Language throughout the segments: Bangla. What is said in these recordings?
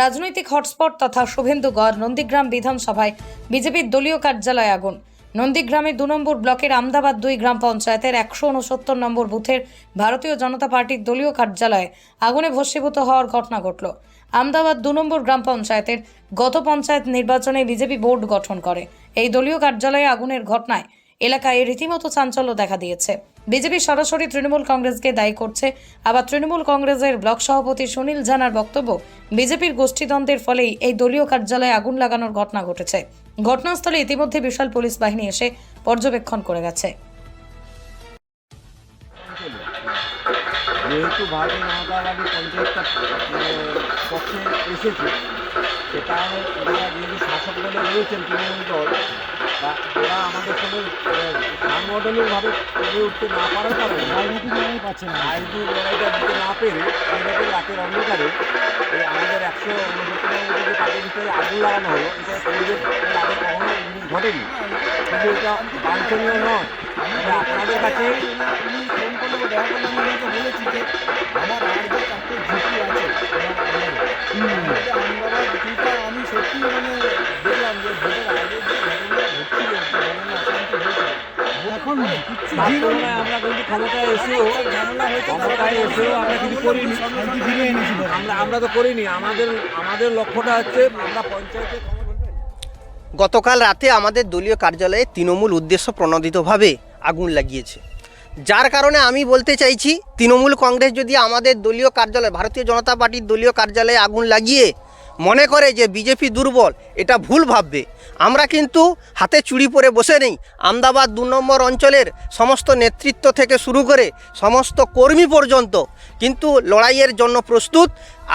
রাজনৈতিক হটস্পট তথা শুভেন্দুগড় নন্দীগ্রাম বিধানসভায় বিজেপির দলীয় কার্যালয়ে আগুন। নন্দীগ্রামের দু নম্বর ব্লকের আমদাবাদ দুই গ্রাম পঞ্চায়েতের একশো উনসত্তর নম্বর বুথের ভারতীয় জনতা পার্টির দলীয় কার্যালয়ে আগুনে ভস্মীভূত হওয়ার ঘটনা ঘটল। আমদাবাদ দু নম্বর গ্রাম পঞ্চায়েতের গত পঞ্চায়েত নির্বাচনে বিজেপি বোর্ড গঠন করে। এই দলীয় কার্যালয়ে আগুনের ঘটনায় এলাকায় রীতিমতো চাঞ্চল্য দেখা দিয়েছে। বিজেপি সরাসরি তৃণমূল কংগ্রেসকে দায়ী করছে। আবার তৃণমূল কংগ্রেসের ব্লক সভাপতি সুনীল জানার বক্তব্য, বিজেপির গোষ্ঠীদ্বন্দ্বের ফলেই এই দলীয় কার্যালয়ে আগুন লাগানোর ঘটনা ঘটেছে। ঘটনাস্থলে ইতিমধ্যে বিশাল পুলিশ বাহিনী এসে পর্যবেক্ষণ করে গেছে। যেহেতু জনতা পার্টি পঞ্চায়েতটা পক্ষে এসেছে সেটা শাসক দলে রয়েছেন তৃণমূল দল ওরা আমাদের সঙ্গে সাংগঠনিকভাবে করে উঠতে না পারার কারণে রাজনীতি লড়াই পাচ্ছে না রাজনীতি লড়াইটা দিতে না পেরে এইরকম রাতের অন্ধকারে এই আমাদের একশো ভিতরে আগুন লাগানো হলো এটা পরিবেশ আগে ঘটেনি কিন্তু এটা বাঞ্ছনীয় নয় আপনাদের কাছে লক্ষ্যটা হচ্ছে গতকাল রাতে আমাদের দলীয় কার্যালয়ে তৃণমূল উদ্দেশ্য প্রণোদিতভাবে আগুন লাগিয়েছে। যার কারণে আমি বলতে চাইছি, তৃণমূল কংগ্রেস যদি আমাদের দলীয় কার্যালয়, ভারতীয় জনতা পার্টির দলীয় কার্যালয়ে আগুন লাগিয়ে মনে করে যে বিজেপি দুর্বল, এটা ভুল ভাববে। আমরা কিন্তু হাতে চুড়ি পরে বসে নেই। আমদাবাদ দু নম্বর অঞ্চলের সমস্ত নেতৃত্ব থেকে শুরু করে সমস্ত কর্মী পর্যন্ত কিন্তু লড়াইয়ের জন্য প্রস্তুত।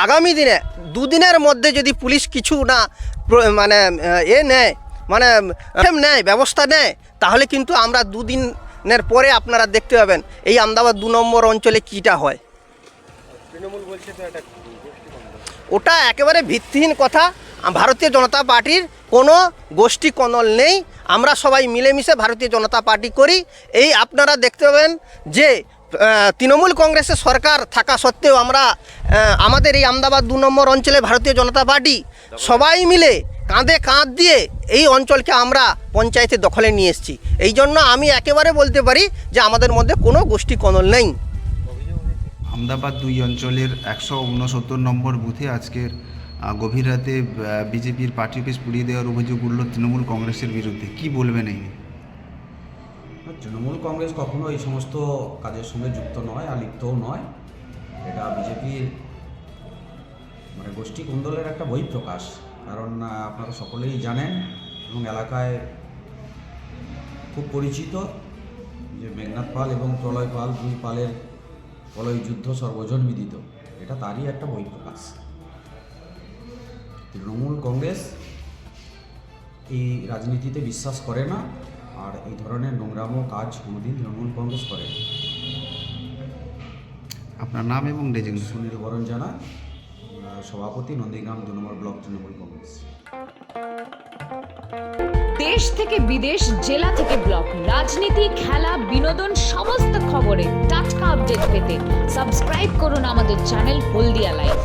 আগামী দিনে, দুদিনের মধ্যে যদি পুলিশ কিছু না মানে এ নেয় মানে নেয়, ব্যবস্থা নেয়, তাহলে কিন্তু আমরা দুদিনের পরে আপনারা দেখতে পাবেন এই আমদাবাদ দু নম্বর অঞ্চলে কীটা হয়। ওটা একেবারে ভিত্তিহীন কথা। ভারতীয় জনতা পার্টির কোনো গোষ্ঠী কনল নেই। আমরা সবাই মিলেমিশে ভারতীয় জনতা পার্টি করি। এই আপনারা দেখতে পাবেন যে তৃণমূল কংগ্রেসের সরকার থাকা সত্ত্বেও আমরা আমাদের এই আমদাবাদ দু নম্বর অঞ্চলে ভারতীয় জনতা পার্টি সবাই মিলে কাঁধে কাঁধ দিয়ে এই অঞ্চলকে আমরা পঞ্চায়েতের দখলে নিয়ে এসেছি। এই জন্য আমি একেবারে বলতে পারি যে আমাদের মধ্যে কোনো গোষ্ঠী কনল নেই। আমদাবাদ দুই অঞ্চলের একশো উনসত্তর নম্বর বুথে আজকের গভীর রাতে বিজেপির পার্টি অফিস পুড়িয়ে দেওয়ার অভিযোগ উঠল তৃণমূল কংগ্রেসের বিরুদ্ধে। কি বলবেন এই তৃণমূল কংগ্রেস কখনো এই সমস্ত কাজের সঙ্গে যুক্ত নয় আর লিপ্তও নয়। এটা বিজেপির মানে গোষ্ঠী কুন্দলের একটা বহিঃপ্রকাশ কারণ আপনারা সকলেই জানেন এবং এলাকায় খুব পরিচিত যে মেঘনাথ পাল এবং প্রলয় পাল, দুই পালের প্রলয় যুদ্ধ সর্বজন বিদিত। এটা তারই একটা বই প্রকাশ তৃণমূল কংগ্রেস এই রাজনীতিতে বিশ্বাস করে না আর এই ধরনের নোংরামো কাজ কোনোদিন তৃণমূল কংগ্রেস করে না। আপনার নাম এবং ডেজিগনেশন সুনীল বরণ জানা সভাপতি নন্দীগ্রাম দু নম্বর ব্লক তৃণমূল কংগ্রেস। দেশ থেকে বিদেশ জেলা থেকে ব্লক রাজনীতি খেলা বিনোদন সমস্ত খবরে আপডেট পেতে সাবস্ক্রাইব করুন আমাদের চ্যানেল হলদিয়া লাইভ